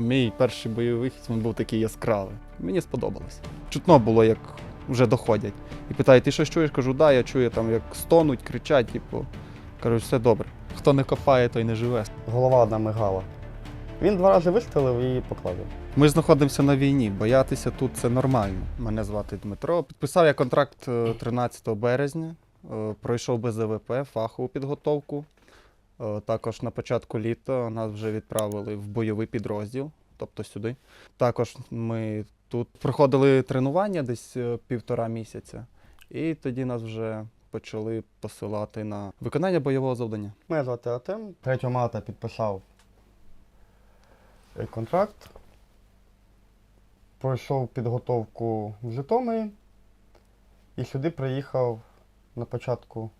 Мій перший бойовий вихід він був такий яскравий. Мені сподобалось. Чутно було, як вже доходять. І питають, ти щось чуєш? Кажу, да, я чую там, як стонуть, кричать, типу. Кажу, все добре. Хто не копає, той не живе. Голова одна мигала. Він два рази вистрілив і поклав. Ми знаходимося на війні. Боятися тут це нормально. Мене звати Дмитро. Підписав я контракт е, 13 березня. Е, Пройшов БЗВП, фахову підготовку. Е, Також на початку літа нас вже відправили в бойовий підрозділ, тобто сюди. Також ми тут проходили тренування десь е, півтора місяця, і тоді нас вже почали посилати на виконання бойового завдання. Мене звати Артем. 3 марта підписав е, контракт. Пройшов підготовку в Житомирі і сюди приїхав на початку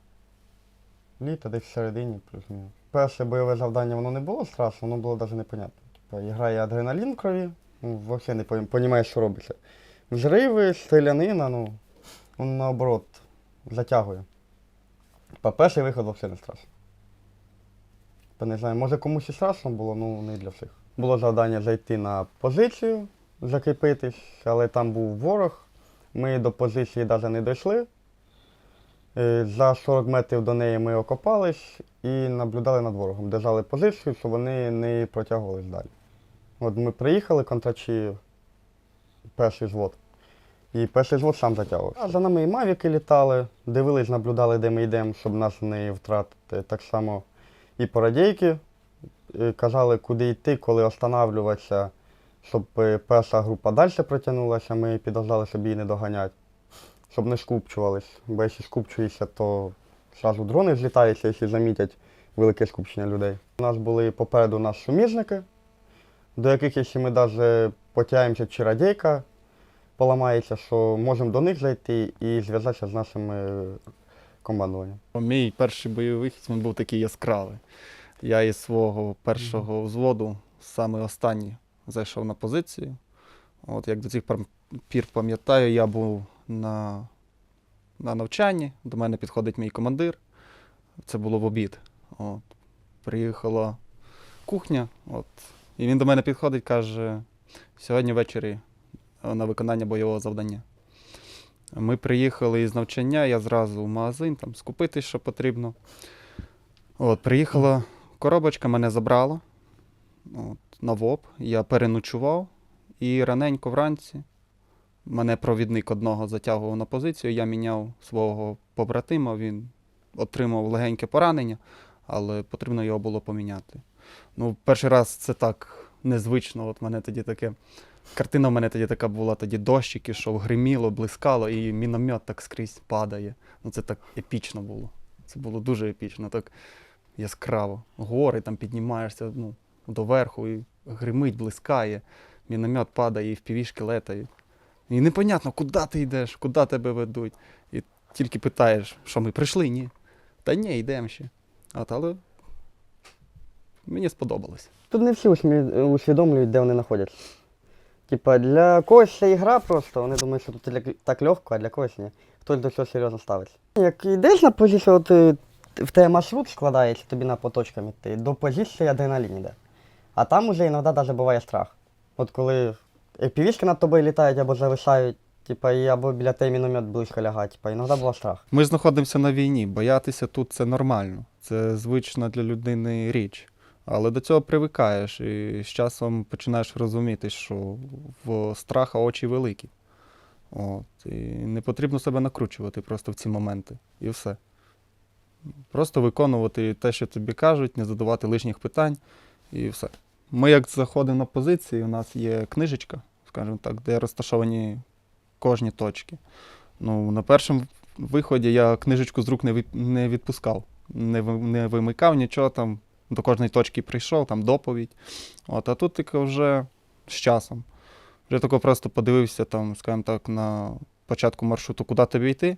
літа, десь в середині, плюс-мінус. Перше бойове завдання воно не було страшно, воно було навіть непонятно. Типу, грає адреналін в крові, ну, взагалі не розумієш, що робиться. Взриви, стрілянина, ну, воно наоборот затягує. По перший виход взагалі не страшно. Та не знаю, може комусь і страшно було, ну не для всіх. Було завдання зайти на позицію, закріпитись, але там був ворог. Ми до позиції навіть не дійшли. Е, За 40 метрів до неї ми окопались і наблюдали над ворогом, держали позицію, щоб вони не протягувались далі. От ми приїхали, контрачі, перший звод. І перший звод сам затягувався. А за нами і мавіки літали, дивились, наблюдали, де ми йдемо, щоб нас не втратити. Так само і по радійки е, казали, куди йти, коли останавливатися, щоб е, перша група далі протягнулася, ми підождали, щоб її не доганять, щоб не скупчувались. Бо якщо скупчуєшся, то одразу дрони злітаються, якщо замітять велике скупчення людей. У нас були попереду нас суміжники, до яких, якщо ми навіть потягаємося чи радійка, поламається, що можемо до них зайти і зв'язатися з нашим е, командуванням. Мій перший бойовий вихід він був такий яскравий. Я із свого першого взводу, саме останній, зайшов на позицію. От як до цих пір пам'ятаю, я був на, на навчанні, до мене підходить мій командир. Це було в обід. От. Приїхала кухня, от, і він до мене підходить, каже: сьогодні ввечері е, на виконання бойового завдання. Ми приїхали із навчання, я зразу в магазин там скупити, що потрібно. От, приїхала коробочка, мене забрала от, на ВОП. Я переночував і раненько вранці мене провідник одного затягував на позицію. Я міняв свого побратима, він отримав легеньке поранення, але потрібно його було поміняти. Ну, перший раз це так незвично. От мене тоді таке. Картина в мене тоді така була, тоді дощик ішов, гриміло, блискало, і міномет так скрізь падає. Ну це так епічно було. Це було дуже епічно, так яскраво. Гори там піднімаєшся ну, доверху, і гримить, блискає, міномет падає, і впівішки летають. І непонятно, куди ти йдеш, куди тебе ведуть. І тільки питаєш, що ми прийшли? Ні. Та ні, йдемо ще. От, але мені сподобалось. Тут не всі усвідомлюють, де вони знаходяться. Типа для когось це ігра просто, вони думають, що тут так легко, а для когось ні. Хтось до цього серйозно ставиться. Як йдеш на позицію, от е, в тебе маршрут складається, тобі на поточкам йти, до позиції адреналін йде. А там уже іноді навіть буває страх. От коли півішки над тобою літають або зависають, типа, і або біля тебе міномет близько лягає, типа, іноді буває страх. Ми знаходимося на війні. Боятися тут це нормально. Це звична для людини річ. Але до цього привикаєш і з часом починаєш розуміти, що в страха очі великі. От, і не потрібно себе накручувати просто в ці моменти. І все. Просто виконувати те, що тобі кажуть, не задавати лишніх питань, і все. Ми, як заходимо на позиції, у нас є книжечка, скажімо так, де розташовані кожні точки. Ну, на першому виході я книжечку з рук не, відпускав, не, не вимикав нічого там, до кожної точки прийшов, там доповідь. От, а тут тільки вже з часом. Вже тако просто подивився, там, скажімо так, на початку маршруту, куди тобі йти.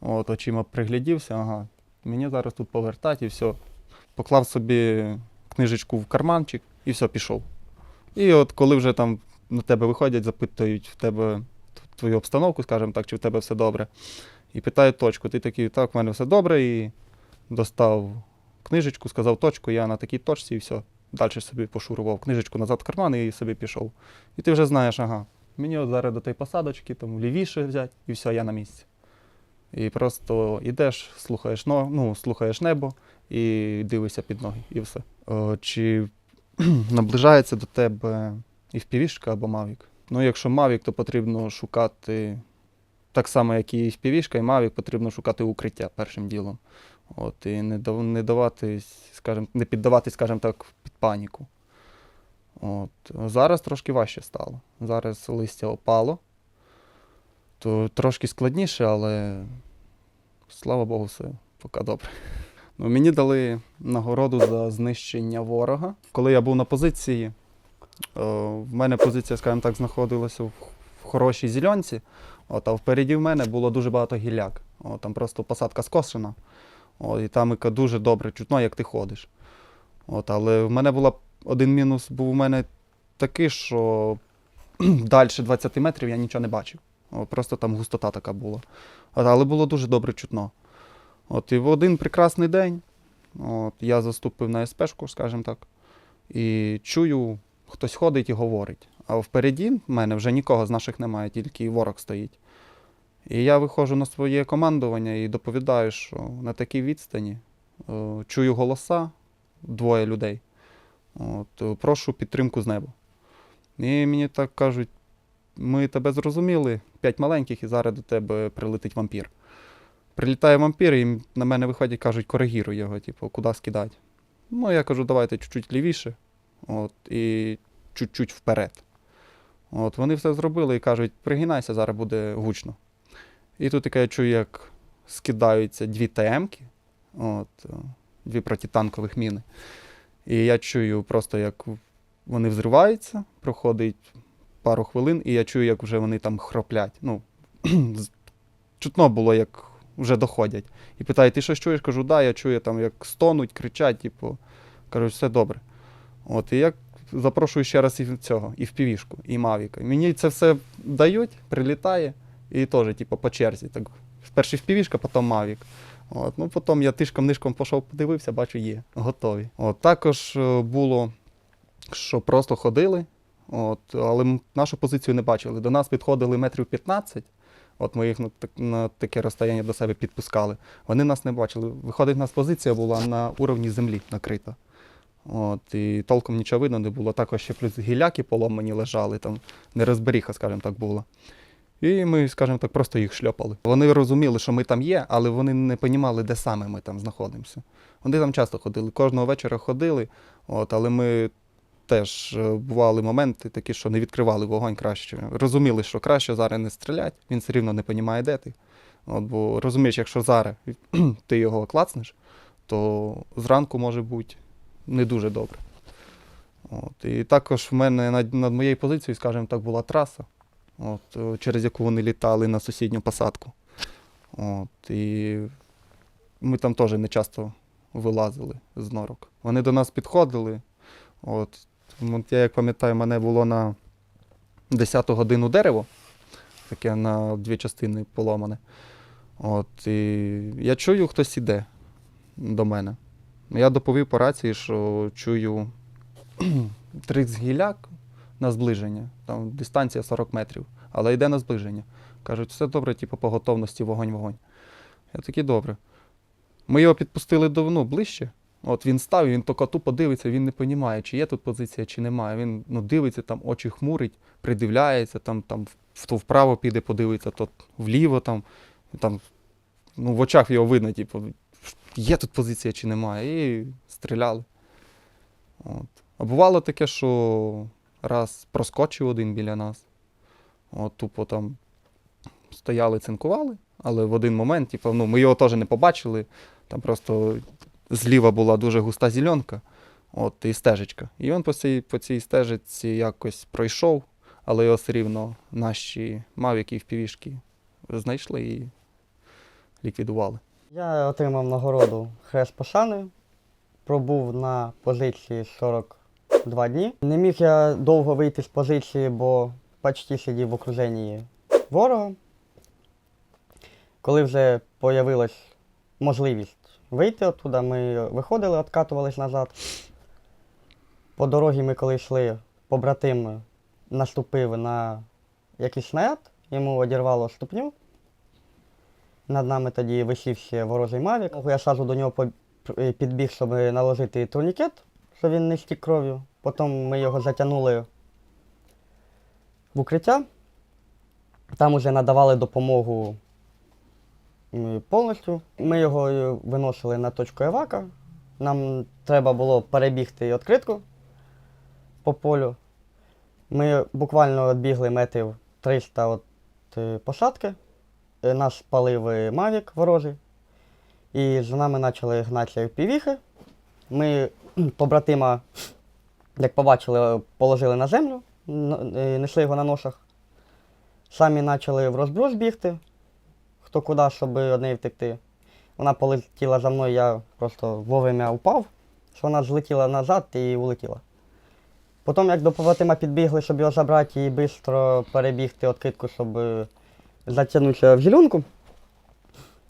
От, очима приглядівся, ага, мені зараз тут повертати і все. Поклав собі книжечку в карманчик і все, пішов. І от коли вже там на тебе виходять, запитують в тебе твою обстановку, скажімо так, чи в тебе все добре. І питають точку. Ти такий, так, в мене все добре, і достав книжечку, сказав точку, я на такій точці і все. далі собі пошурував книжечку назад в карман і собі пішов. І ти вже знаєш, ага, мені от зараз до тієї посадочки, там лівіше взяти, і все, я на місці. І просто йдеш, слухаєш, ну, слухаєш небо і дивишся під ноги, і все. О, чи наближається до тебе і впівішка або Мавік? Ну, якщо Мавік, то потрібно шукати так само, як і впівішка, і Мавік, потрібно шукати укриття першим ділом. От, і не, не даватись, скажем, не піддаватись, скажімо так, під паніку. От. Зараз трошки важче стало. Зараз листя опало, то трошки складніше, але слава Богу, все поки добре. Ну, мені дали нагороду за знищення ворога. Коли я був на позиції, в мене позиція, скажімо так, знаходилася в, хорошій зеленці, от, а впереді в мене було дуже багато гілляк. От, там просто посадка скошена. От, і там дуже добре чутно, як ти ходиш. От, але в мене була один мінус був у мене такий, що далі 20 метрів я нічого не бачив. От, просто там густота така була. От, але було дуже добре чутно. От, і в один прекрасний день от, я заступив на СПшку, скажімо так, і чую, хтось ходить і говорить. А впереді в мене вже нікого з наших немає, тільки ворог стоїть. І я виходжу на своє командування і доповідаю, що на такій відстані е, чую голоса двоє людей. От, е, прошу підтримку з неба. І мені так кажуть: ми тебе зрозуміли, п'ять маленьких, і зараз до тебе прилетить вампір. Прилітає вампір, і на мене виходять, кажуть, коригіруй його, типу, куди скидати. Ну, я кажу, давайте чуть-чуть лівіше, от, і чуть-чуть вперед. От, вони все зробили і кажуть, пригинайся, зараз буде гучно. І тут я чую, як скидаються дві ТМ-ки, дві протитанкових міни. І я чую просто, як вони взриваються, проходить пару хвилин, і я чую, як вже вони там хроплять. Ну, чутно було, як вже доходять. І питаю, ти що чуєш? Кажу, да, я чую там, як стонуть, кричать, типу. Кажу, все добре. От, і я запрошую ще раз і в цього, і в півішку, і Мавіка. Мені це все дають, прилітає, і теж, типу, по черзі. Так, перший в півішка, потім Мавік. От, ну, потім я тишком-нишком пішов, подивився, бачу, є, готові. От, також е, було, що просто ходили, от, але нашу позицію не бачили. До нас підходили метрів 15, от ми їх на, на таке розстояння до себе підпускали. Вони нас не бачили. Виходить, у нас позиція була на уровні землі накрита. От, і толком нічого видно не було. Також ще плюс гіляки поломані лежали, там нерозберіха, скажімо так, була. І ми, скажімо так, просто їх шльопали. Вони розуміли, що ми там є, але вони не розуміли, де саме ми там знаходимося. Вони там часто ходили, кожного вечора ходили, от, але ми теж е, бували моменти такі, що не відкривали вогонь краще. Розуміли, що краще зараз не стріляти, він все рівно не розуміє, де ти. От, бо розумієш, якщо зараз ти його клацнеш, то зранку може бути не дуже добре. От, і також в мене над, над моєю позицією, скажімо так, була траса, от, е, через яку вони літали на сусідню посадку. От, і ми там теж не часто вилазили з норок. Вони до нас підходили. От, я як пам'ятаю, мене було на 10-ту годину дерево, таке на дві частини поломане. От, і я чую, хтось іде до мене. Я доповів по рації, що чую три на зближення. Там дистанція 40 метрів, але йде на зближення. Кажуть, все добре, типу, по готовності вогонь-вогонь. Я такий добре. Ми його підпустили до, ну, ближче. От він став, він тільки тупо дивиться, він не розуміє, чи є тут позиція, чи немає. Він ну, дивиться, там очі хмурить, придивляється, там, там то вправо піде, подивиться, то вліво там. там ну, в очах його видно, типу, є тут позиція чи немає. І стріляли. От. А бувало таке, що раз проскочив один біля нас. От, тупо там стояли, цинкували, але в один момент, типу, ну, ми його теж не побачили. Там просто зліва була дуже густа зеленка, от, і стежечка. І він по цій, по цій стежиці якось пройшов, але його все рівно наші мавіки і впівішки знайшли і ліквідували. Я отримав нагороду Хрест Пошани. Пробув на позиції 42 дні. Не міг я довго вийти з позиції, бо почти сидів в окруженні ворога. Коли вже появилась можливість вийти оттуда, ми виходили, откатувались назад. По дорозі ми коли йшли, побратим наступив на якийсь снаряд, йому одірвало ступню. Над нами тоді висів ще ворожий мавік. Я одразу до нього е, підбіг, щоб наложити турнікет, щоб він не стік кров'ю. Потім ми його затягнули в укриття. Там вже надавали допомогу повністю. Ми його е, виносили на точку евака. Нам треба було перебігти відкритку по полю. Ми буквально відбігли метрів 300 від е, посадки. Е, Нас спалив е, Мавік ворожий. І за нами почали гнатися півіхи. Ми побратима, як побачили, е, положили на землю, е, несли його на ношах. Самі почали в розброс бігти, хто куди, щоб від неї втекти. Вона полетіла за мною, я просто вовремя упав, що вона злетіла назад і улетіла. Потім, як до побратима підбігли, щоб його забрати і швидко перебігти відкидку, щоб затягнутися в зеленку,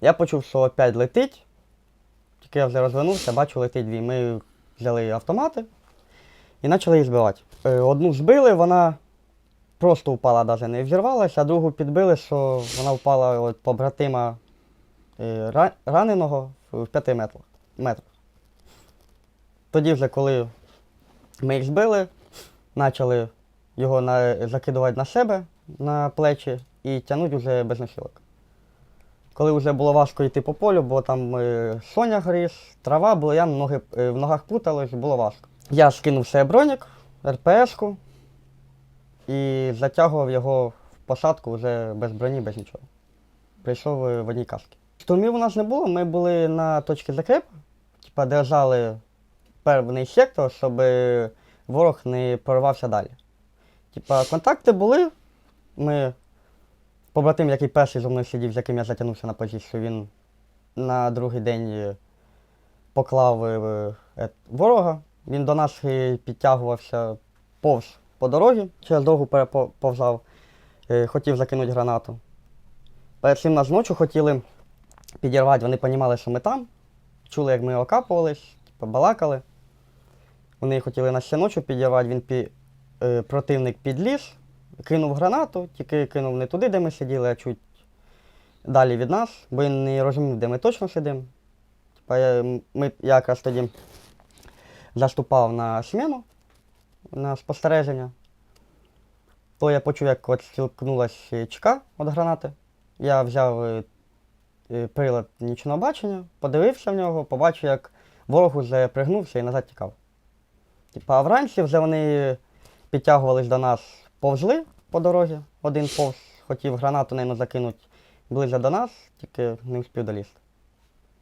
я почув, що опять летить. Тільки я вже розвернувся, бачу, летить дві. Ми взяли автомати і почали їх збивати. Е, Одну збили, вона просто впала, навіть не взірвалася, а другу підбили, що вона впала от побратима е, раненого в 5 метрах. метрах. Тоді вже, коли ми їх збили, почали його на, закидувати на себе на плечі і тягнути вже без носілок. Коли вже було важко йти по полю, бо там е, соня гріз, трава була, я ноги, е, в ногах путалось, було важко. Я скинув себе бронік, РПС-ку і затягував його в посадку вже без броні, без нічого. Прийшов е, в одній касці. Штурмів у нас не було, ми були на точці закрепу, типа держали певний сектор, щоб ворог не прорвався далі. Типа, контакти були. Ми побратим, який перший зі мною сидів, з яким я затягнувся на позицію, він на другий день е, поклав е, е, ворога. Він до нас підтягувався повз по дорозі, через дорогу переповзав, хотів закинути гранату. Перед цим нас ночі хотіли підірвати, вони розуміли, що ми там, чули, як ми окапувались, типу, балакали. Вони хотіли нас ще ночі підірвати, він пі, противник підліз, кинув гранату, тільки кинув не туди, де ми сиділи, а чуть далі від нас, бо він не розумів, де ми точно сидимо. Типа, я, ми, я якраз тоді заступав на сміну, на спостереження. То я почув, як от стілкнулася чека від гранати. Я взяв е, е, прилад нічного бачення, подивився в нього, побачив, як ворог уже пригнувся і назад тікав. Типа, а вранці вже вони підтягувались до нас, повзли по дорозі. Один повз хотів гранату, наверно, закинути ближче до нас, тільки не встиг долізти.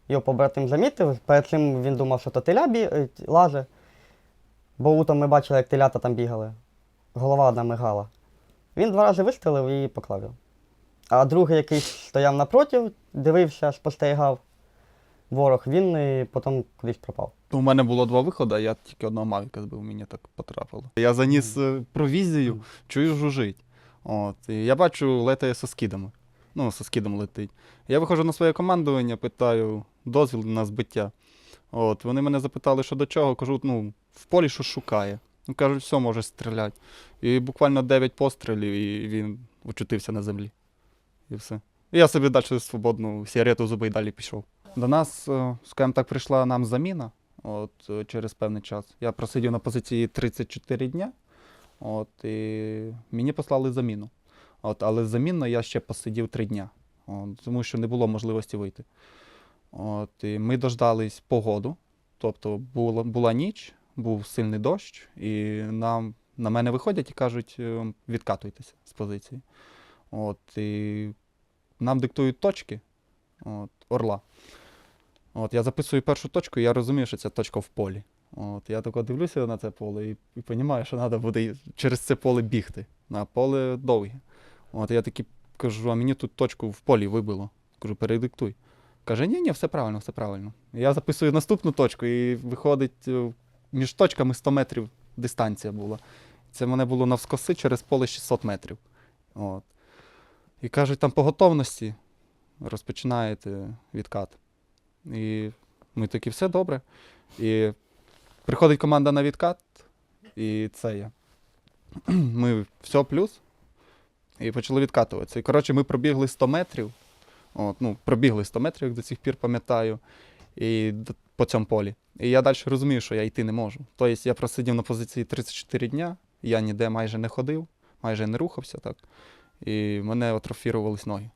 Його побратим замітив, перед цим він думав, що то теля бі... е, лаже, бо утром ми бачили, як телята там бігали. Голова одна мигала. Він два рази вистрілив і поклав його. А другий, який стояв напроти, дивився, спостерігав ворог, він і потім кудись пропав. У мене було два виходи, я тільки одного мавіка збив, мені так потрапило. Я заніс е, провізію, чую, жужить. От, і я бачу, летає со скидами. Ну, со скидом летить. Я виходжу на своє командування, питаю дозвіл на збиття. От, вони мене запитали, що до чого. Кажу, ну, в полі що шукає. Ну, кажуть, все, може стріляти. І буквально 9 пострілів, і він очутився на землі. І все. І я собі далі свободну сигарету в зуби і далі пішов. До нас, е, скажімо так, прийшла нам заміна от, е, через певний час. Я просидів на позиції 34 дня, от, і мені послали заміну. От, але замінно я ще посидів 3 дня, от, тому що не було можливості вийти. От, і ми дождались погоду, тобто була, була ніч, був сильний дощ, і нам, на мене виходять і кажуть, е, відкатуйтеся з позиції. От, і нам диктують точки от, орла. От, я записую першу точку, і я розумію, що це точка в полі. От, я тако дивлюся на це поле і, і розумію, що треба буде через це поле бігти. На поле довге. От, я таки кажу, а мені тут точку в полі вибило. Кажу, передиктуй. Каже, ні, ні, все правильно, все правильно. Я записую наступну точку, і виходить, е, між точками 100 метрів дистанція була. Це мене було навскоси через поле 600 метрів. От. І кажуть, там по готовності розпочинаєте відкат. І ми такі, все добре. І приходить команда на відкат, і це є. Ми все плюс. І почали відкатуватися. І коротше, ми пробігли 100 метрів. От, ну, пробігли 100 метрів, як до цих пір пам'ятаю, і по цьому полі. І я далі розумію, що я йти не можу. Тобто я просидів на позиції 34 дня, я ніде майже не ходив, майже не рухався так. І мене атрофірувались ноги.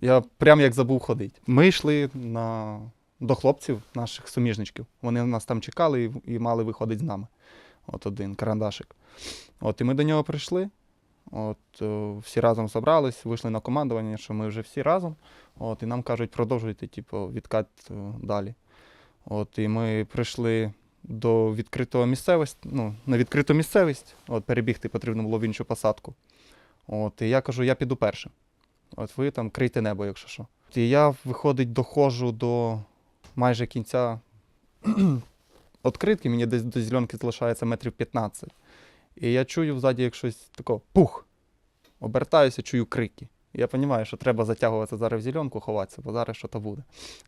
Я прям як забув ходити. Ми йшли на... до хлопців, наших суміжничків. Вони нас там чекали і, і мали виходити з нами. От один карандашик. От, і ми до нього прийшли. От, е, всі разом зібрались, вийшли на командування, що ми вже всі разом. От, і нам кажуть, продовжуйте, типу, відкат е, далі. От, і ми прийшли до відкритого місцевості, ну, на відкриту місцевість. От, перебігти потрібно було в іншу посадку. От, і я кажу, я піду першим. От ви там крийте небо, якщо що. І я, виходить, доходжу до майже кінця відкритки, мені десь до зеленки залишається метрів 15. І я чую ззаді як щось таке пух. Обертаюся, чую крики. Я розумію, що треба затягуватися зараз в зеленку, ховатися, бо зараз що то буде.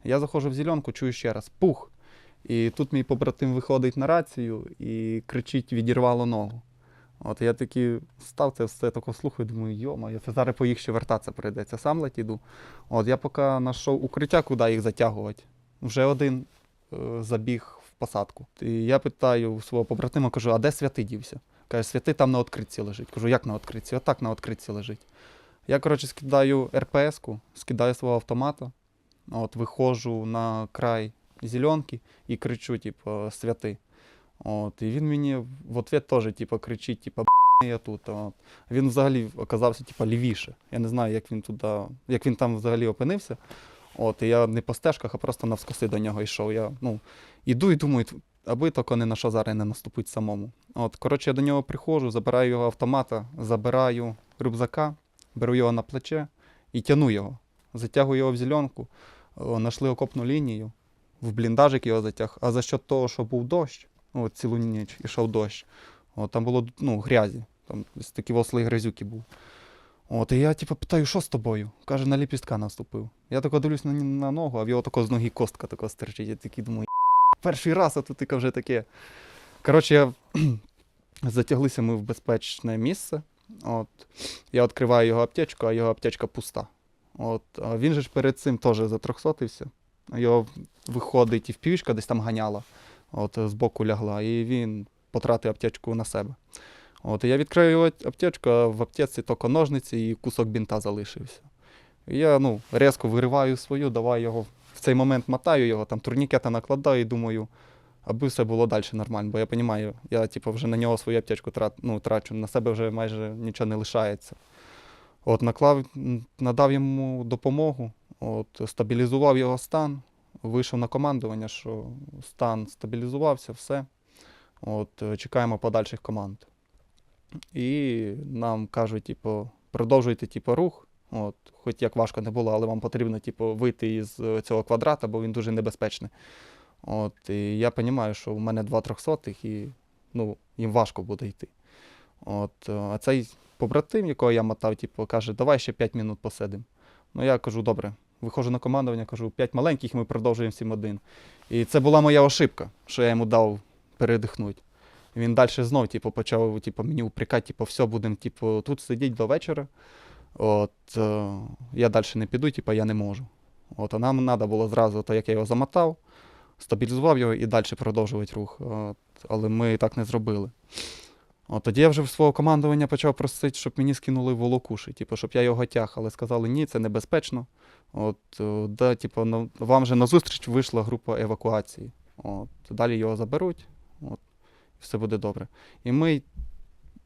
Я заходжу в зеленку, чую ще раз пух. І тут мій побратим виходить на рацію і кричить: відірвало ногу. От я такий став це все тако слухаю, думаю, йома, це зараз по їх ще вертатися прийдеться. Сам ледь іду. От я поки знайшов укриття, куди їх затягувати. Вже один е, забіг в посадку. І я питаю свого побратима, кажу, а де святий дівся? Каже, святий там на відкритці лежить. Кажу, як на відкритці? Отак на відкритці лежить. Я, коротше, скидаю РПС-ку, скидаю свого автомата, от, виходжу на край зеленки і кричу, типу, святий. От, і він мені в ответ теж типу, кричить, типу, я тут. От. Він взагалі оказався типу, лівіше. Я не знаю, як він туди, як він там взагалі опинився. От, і я не по стежках, а просто навскоси до нього йшов. Я ну, іду і думаю, аби тільки не на що зараз не наступить самому. От, коротше, я до нього приходжу, забираю його автомата, забираю рюкзака, беру його на плече і тяну його. Затягую його в зеленку, о, нашли окопну лінію, в бліндажик його затяг. А за що того, що був дощ, от цілу ніч ішов дощ, от, там було ну, грязі, там такі ослий грязюки був. От, і я типу, питаю, що з тобою? Каже, на ліпістка наступив. Я тако дивлюсь на, на ногу, а в його тако з ноги костка тако стирчить. Я такий думаю, перший раз, а тут таке вже таке. Коротше, я затяглися ми в безпечне місце. От, я відкриваю його аптечку, а його аптечка пуста. От, а він же ж перед цим теж затрохсотився. Його виходить і впівішка десь там ганяла, от, збоку лягла, і він потратив аптечку на себе. От, я відкрию аптечку, а в аптеці тільки ножниці і кусок бінта залишився. Я ну, різко вириваю свою, давай його в цей момент мотаю його, там турнікета накладаю і думаю, аби все було далі нормально. Бо я розумію, я типу, вже на нього свою аптечку трат, ну, трачу, на себе вже майже нічого не лишається. От, наклав, надав йому допомогу, от, стабілізував його стан, вийшов на командування, що стан стабілізувався, все. От, чекаємо подальших команд. І нам кажуть, типу, продовжуйте типу, рух. От, хоч як важко не було, але вам потрібно типу, вийти із е, цього квадрата, бо він дуже небезпечний. От, і я розумію, що у мене два трьохсотих і ну, їм важко буде йти. От, е, а цей побратим, якого я мотав, типу, каже, давай ще 5 минут посидимо. Ну я кажу, добре, виходжу на командування, кажу, 5 маленьких, ми продовжуємо всім один. І це була моя ошибка, що я йому дав передихнути. Він далі знов типу, почав типу, мені упрекати, типу, все, будемо типу, тут сидіти до вечора. От, е, я далі не піду, типу, я не можу. От, а нам треба було зразу, то як я його замотав, стабілізував його і далі продовжувати рух. От, але ми так не зробили. От, тоді я вже в свого командування почав просити, щоб мені скинули волокуші, типу, щоб я його тяг, але сказали, ні, це небезпечно. От, е, да, типу, вам же назустріч вийшла група евакуації. От, далі його заберуть, от, все буде добре. І ми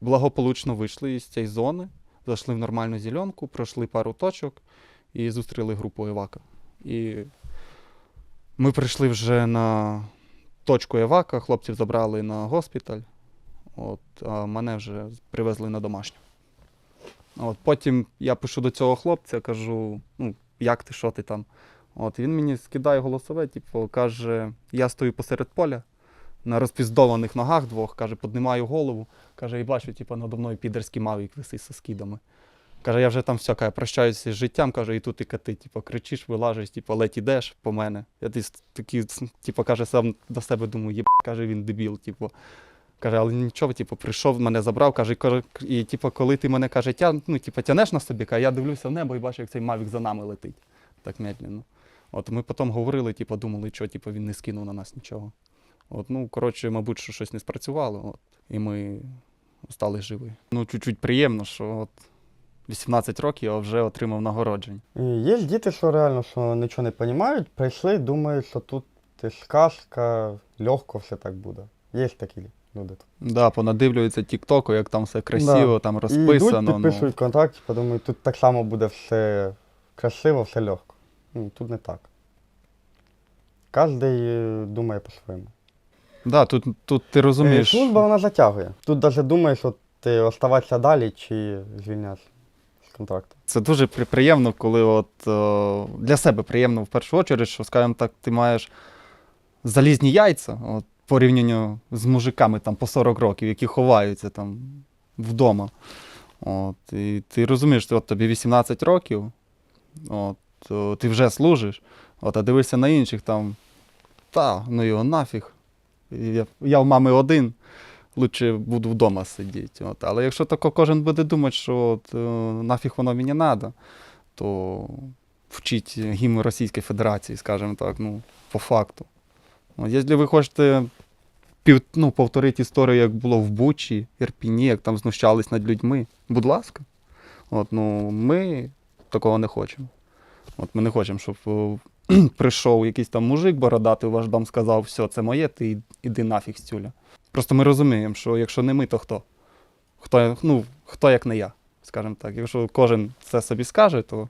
благополучно вийшли з цієї зони, зайшли в нормальну зеленку, пройшли пару точок і зустріли групу евака. І ми прийшли вже на точку евака, хлопців забрали на госпіталь. От, а мене вже привезли на домашню. От, потім я пишу до цього хлопця, кажу, ну, як ти, що ти там? От, він мені скидає голосове, типу, каже, я стою посеред поля на розпіздованих ногах двох, каже, піднімаю голову, каже, і бачу, типу, надо мною підерський мавік висить зі скидами. Каже, я вже там все, каже, прощаюся з життям, каже, і тут і ти, типу, кричиш, вилажиш, типу, ледь ідеш по мене. Я такий, типу, каже, сам до себе думаю, єб, каже, він дебіл, типу. Каже, але нічого, типу, прийшов, мене забрав, каже, і типу, коли ти мене каже, тя, ну, типу, тянеш на собі, каже, я дивлюся в небо і бачу, як цей мавік за нами летить. Так медленно. От ми потім говорили, типу, думали, що типу, він не скинув на нас нічого. От, ну, коротше, мабуть, що щось не спрацювало, от, і ми стали живі. Ну, чуть-чуть приємно, що от 18 років я вже отримав нагородження. І є ж діти, що реально що нічого не розуміють, прийшли, думають, що тут ти сказка, легко все так буде. Є ж такі люди. Да, понадивлюються Тіктоку, як там все красиво, там І розписано. йдуть, підписують контракт, типу, думають, тут так само буде все красиво, все легко. Ну, тут не так. Кожен е, думає по-своєму. Да, тут, тут ти Е, розумієш. Служба вона затягує. Тут навіть думаєш, от ти оставатися далі чи звільнятися з контракту. Це дуже при- приємно, коли от е, для себе приємно в першу чергу, що, скажімо так, ти маєш залізні яйця от, порівнянню з мужиками там, по 40 років, які ховаються там вдома. От, і ти розумієш, що от тобі 18 років, от, ти вже служиш, от, а дивишся на інших там, та, ну його нафіг. Я, я в мами один, лучше буду вдома сидіти. От. Але якщо тако кожен буде думати, що от, е, нафіг воно мені треба, то вчить гімн Російської Федерації, скажімо так, ну, по факту. От, якщо ви хочете пів, ну, повторити історію, як було в Бучі, Ірпіні, як там знущались над людьми, будь ласка. От, ну, ми такого не хочемо. От ми не хочемо, щоб о, прийшов якийсь там мужик бородатий ваш дом, сказав, все, це моє, ти іди нафіг з тюля. Просто ми розуміємо, що якщо не ми, то хто? Хто, ну, хто як не я, скажімо так. Якщо кожен це собі скаже, то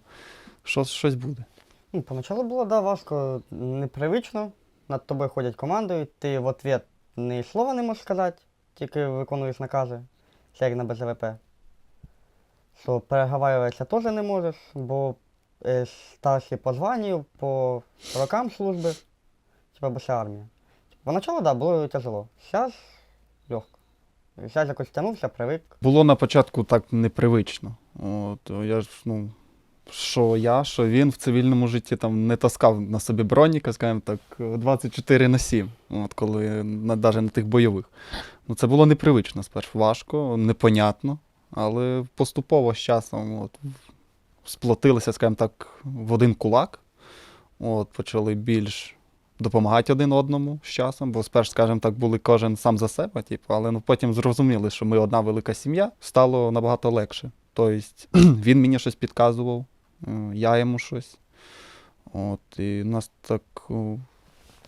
щось, щось буде. Ну, поначалу було, да, важко, непривично. Над тобою ходять командою, ти в ответ ні слова не можеш сказати, тільки виконуєш накази, це як на БЗВП. Що переговарюватися теж не можеш, бо старші по званню, по рокам служби, типа бо це армія. Поначалу, да, було тяжело. Зараз легко. Зараз якось тягнувся, привик. Було на початку так непривично. От, я ж, ну, що я, що він в цивільному житті там не таскав на собі броніка, скажімо так, 24 на 7, от, коли на, навіть на тих бойових. Ну, це було непривично спершу, важко, непонятно, але поступово з часом от, сплотилися, скажімо так, в один кулак. От, почали більш допомагати один одному з часом, бо спершу, скажімо так, були кожен сам за себе, типу, але ну, потім зрозуміли, що ми одна велика сім'я, стало набагато легше. Тобто він мені щось підказував, е, я йому щось. От, і у нас так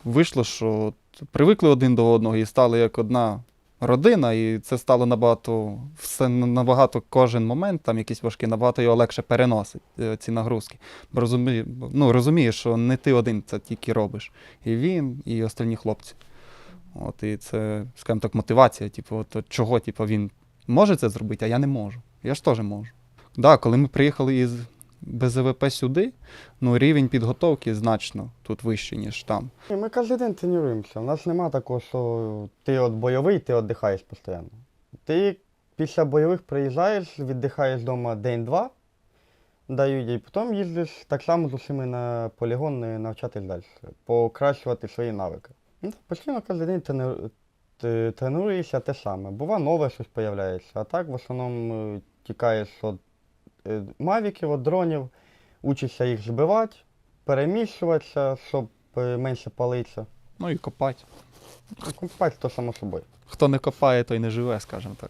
вийшло, що привикли один до одного і стали як одна родина, і це стало набагато, все набагато кожен момент, там якийсь важкий, набагато його легше переносить, е, ці нагрузки. Бо розуміє, ну, розумієш, що не ти один це тільки робиш. І він, і остальні хлопці. От, і це, скажімо так, мотивація, типу, от, чого типу, він може це зробити, а я не можу. Я ж теж можу. Да, коли ми приїхали із БЗВП сюди, ну, рівень підготовки значно тут вищий, ніж там. Ми кожен день тренуємося. У нас нема такого, що ти от бойовий, ти віддихаєш постійно. Ти після бойових приїжджаєш, віддихаєш вдома день-два, дають, і потім їздиш так само з усіми на полігон і навчатись далі, покращувати свої навики. Ну, постійно кожен день ти тренуєшся те саме. Бува нове щось з'являється, а так в основному е, тікаєш від е, мавіків, от дронів, учишся їх збивати, переміщуватися, щоб е, менше палитися. Ну і копати. Копати то само собою. Хто не копає, той не живе, скажімо так.